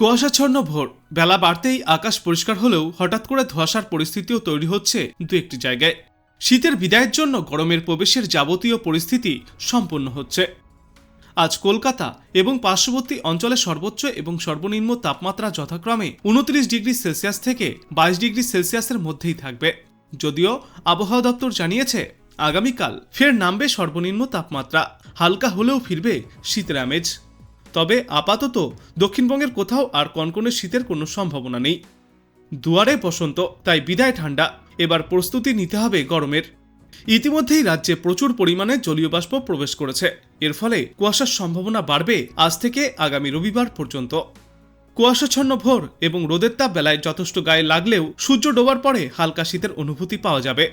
কুয়াশাচ্ছন্ন ভোর। বেলা বাড়তেই আকাশ পরিষ্কার হলেও হঠাৎ করে ধোঁয়াশার পরিস্থিতিও তৈরি হচ্ছে দু একটি জায়গায়। শীতের বিদায়ের জন্য গরমের প্রবেশের যাবতীয় পরিস্থিতি সম্পন্ন হচ্ছে। আজ কলকাতা এবং পার্শ্ববর্তী অঞ্চলে সর্বোচ্চ এবং সর্বনিম্ন তাপমাত্রা যথাক্রমে উনত্রিশ ডিগ্রি সেলসিয়াস থেকে বাইশ ডিগ্রি সেলসিয়াসের মধ্যেই থাকবে। যদিও আবহাওয়া দপ্তর জানিয়েছে, আগামীকাল ফের নামবে সর্বনিম্ন তাপমাত্রা। হালকা হলেও ফিরবে শীতের আমেজ। তবে আপাতত দক্ষিণবঙ্গের কোথাও আর কনকনে শীতের কোনো সম্ভাবনা নেই। দুয়ারে বসন্ত, তাই বিদায় ঠান্ডা। এবার প্রস্তুতি নিতে হবে গরমের। ইতিমধ্যেই রাজ্যে প্রচুর পরিমাণে জলীয় বাষ্প প্রবেশ করেছে। এর ফলে কুয়াশার সম্ভাবনা বাড়বে আজ থেকে আগামী রবিবার পর্যন্ত। কুয়াশাচ্ছন্ন ভোর এবং রোদের তাপ বেলায় যথেষ্ট গায়ে লাগলেও সূর্য ডোবার পরে হালকা শীতের অনুভূতি পাওয়া যাবে।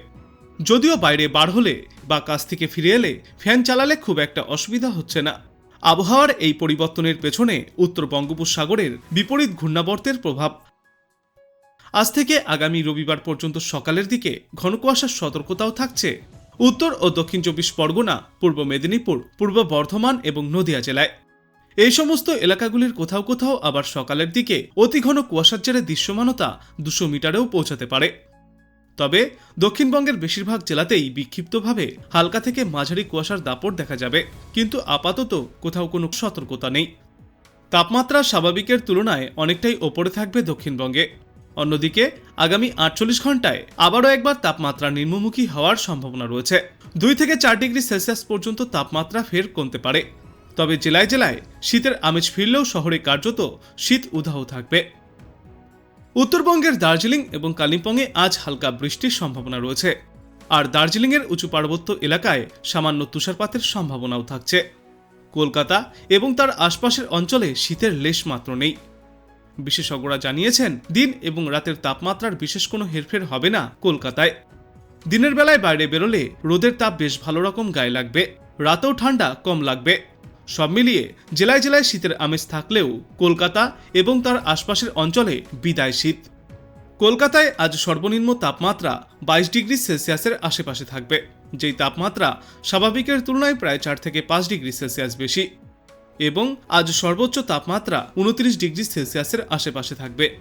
যদিও বাইরে বার হলে বা কাজ থেকে ফিরে এলে ফ্যান চালালে খুব একটা অসুবিধা হচ্ছে না। আবহাওয়ার এই পরিবর্তনের পেছনে উত্তর বঙ্গোপসাগরের বিপরীত ঘূর্ণাবর্তের প্রভাব। আজ থেকে আগামী রবিবার পর্যন্ত সকালের দিকে ঘন কুয়াশার সতর্কতাও থাকছে। উত্তর ও দক্ষিণ চব্বিশ পরগনা, পূর্ব মেদিনীপুর, পূর্ব বর্ধমান এবং নদিয়া জেলায়। এই সমস্ত এলাকাগুলির কোথাও কোথাও আবার সকালের দিকে অতি ঘন কুয়াশার জেরে দৃশ্যমানতা দুশো মিটারেও পৌঁছাতে পারে। তবে দক্ষিণবঙ্গের বেশিরভাগ জেলাতেই বিক্ষিপ্তভাবে হালকা থেকে মাঝারি কুয়াশার দাপট দেখা যাবে। কিন্তু আপাতত কোথাও কোনো সতর্কতা নেই। তাপমাত্রা স্বাভাবিকের তুলনায় অনেকটাই ওপরে থাকবে দক্ষিণবঙ্গে। অন্যদিকে, আগামী আটচল্লিশ ঘন্টায় আবারও একবার তাপমাত্রা নিম্নমুখী হওয়ার সম্ভাবনা রয়েছে। দুই থেকে চার ডিগ্রি সেলসিয়াস পর্যন্ত তাপমাত্রা ফের কমতে পারে। তবে জেলায় জেলায় শীতের আমেজ ফিরলেও শহরে কার্যত শীত উধাও থাকবে। উত্তরবঙ্গের দার্জিলিং এবং কালিম্পংয়ে আজ হালকা বৃষ্টির সম্ভাবনা রয়েছে। আর দার্জিলিংয়ের উঁচু পার্বত্য এলাকায় সামান্য তুষারপাতের সম্ভাবনাও থাকছে। কলকাতা এবং তার আশপাশের অঞ্চলে শীতের লেশ মাত্র নেই। বিশেষজ্ঞরা জানিয়েছেন, দিন এবং রাতের তাপমাত্রার বিশেষ কোনো হেরফের হবে না কলকাতায়। দিনের বেলায় বাইরে বেরোলে রোদের তাপ বেশ ভালো রকম গায়ে লাগবে। রাতেও ঠান্ডা কম লাগবে। সব মিলিয়ে জেলায় জেলায় শীতের আমেজ থাকলেও কলকাতা এবং তার আশপাশের অঞ্চলে বিদায় শীত। কলকাতায় আজ সর্বনিম্ন তাপমাত্রা বাইশ ডিগ্রি সেলসিয়াসের আশেপাশে থাকবে, যেই তাপমাত্রা স্বাভাবিকের তুলনায় প্রায় চার থেকে পাঁচ ডিগ্রি সেলসিয়াস বেশি। এবং আজ সর্বোচ্চ তাপমাত্রা উনত্রিশ ডিগ্রি সেলসিয়াসের আশেপাশে থাকবে।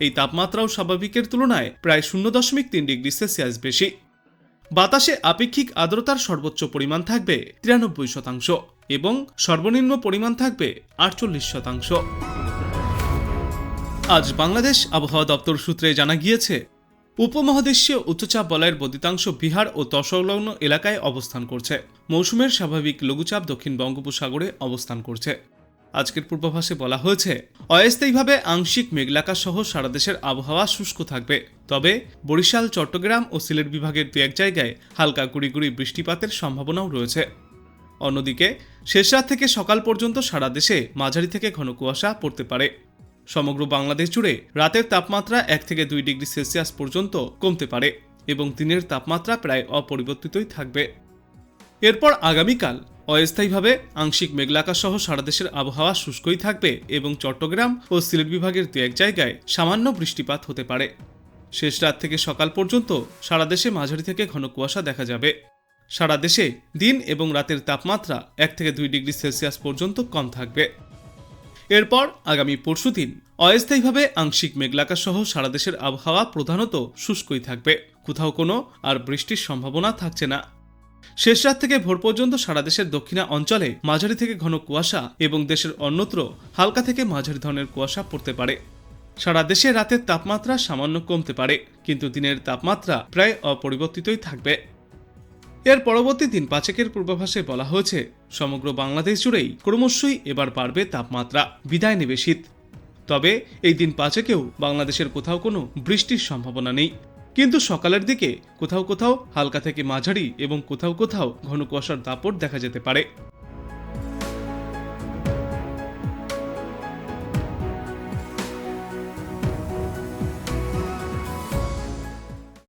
এই তাপমাত্রাও স্বাভাবিকের তুলনায় প্রায় শূন্য দশমিক তিন ডিগ্রি সেলসিয়াস বেশি। বাতাসে আপেক্ষিক আর্দ্রতার সর্বোচ্চ পরিমাণ থাকবে তিরানব্বই শতাংশ এবং সর্বনিম্ন পরিমাণ থাকবে আটচল্লিশ শতাংশ। আজ বাংলাদেশ আবহাওয়া দপ্তর সূত্রে জানা গিয়েছে, উপমহাদেশীয় উচ্চচাপ বলয়ের বদ্ধিতাংশ বিহার ও তৎসংলগ্ন এলাকায় অবস্থান করছে। মৌসুমের স্বাভাবিক লঘুচাপ দক্ষিণ বঙ্গোপসাগরে অবস্থান করছে। আজকের পূর্বাভাসে বলা হয়েছে, অস্থায়ীভাবে আংশিক মেঘলাকা সহ সারা দেশের আবহাওয়া শুষ্ক থাকবে। তবে বরিশাল, চট্টগ্রাম ও সিলেট বিভাগের দু এক জায়গায় হালকা গুড়ি গুড়ি বৃষ্টিপাতের সম্ভাবনাও রয়েছে। অন্যদিকে, শেষ রাত থেকে সকাল পর্যন্ত সারা দেশে মাঝারি থেকে ঘন কুয়াশা পড়তে পারে। সমগ্র বাংলাদেশ জুড়ে রাতের তাপমাত্রা এক থেকে দুই ডিগ্রি সেলসিয়াস পর্যন্ত কমতে পারে এবং দিনের তাপমাত্রা প্রায় অপরিবর্তিতই থাকবে। এরপর আগামীকাল অস্থায়ীভাবে আংশিক মেঘলাকা সহ সারা দেশের আবহাওয়া শুষ্কই থাকবে এবং চট্টগ্রাম ও সিলেট বিভাগের দু এক জায়গায় সামান্য বৃষ্টিপাত হতে পারে। শেষ রাত থেকে সকাল পর্যন্ত সারা দেশে মাঝারি থেকে ঘন কুয়াশা দেখা যাবে। সারা দেশে দিন এবং রাতের তাপমাত্রা এক থেকে দুই ডিগ্রি সেলসিয়াস পর্যন্ত কম থাকবে। এরপর আগামী পরশুদিন অস্থায়ীভাবে আংশিক মেঘলাকা সহ সারা দেশের আবহাওয়া প্রধানত শুষ্কই থাকবে। কোথাও কোনো আর বৃষ্টির সম্ভাবনা থাকছে না। শেষ রাত থেকে ভোর পর্যন্ত সারা দেশের দক্ষিণা অঞ্চলে মাঝারি থেকে ঘন কুয়াশা এবং দেশের অন্যত্র হালকা থেকে মাঝারি ধরনের কুয়াশা পড়তে পারে। সারা দেশে রাতের তাপমাত্রা সামান্য কমতে পারে, কিন্তু দিনের তাপমাত্রা প্রায় অপরিবর্তিতই থাকবে। এর পরবর্তী দিন পাঁচেকের পূর্বাভাসে বলা হয়েছে, সমগ্র বাংলাদেশ জুড়েই ক্রমশই এবার বাড়বে তাপমাত্রা, বিদায় নেবে শীত। তবে এই দিন পাঁচেকেও বাংলাদেশের কোথাও কোনো বৃষ্টির সম্ভাবনা নেই। কিন্তু সকালের দিকে কোথাও কোথাও হালকা থেকে মাঝারি এবং কোথাও কোথাও ঘন কুয়াশার দাপট দেখা যেতে পারে।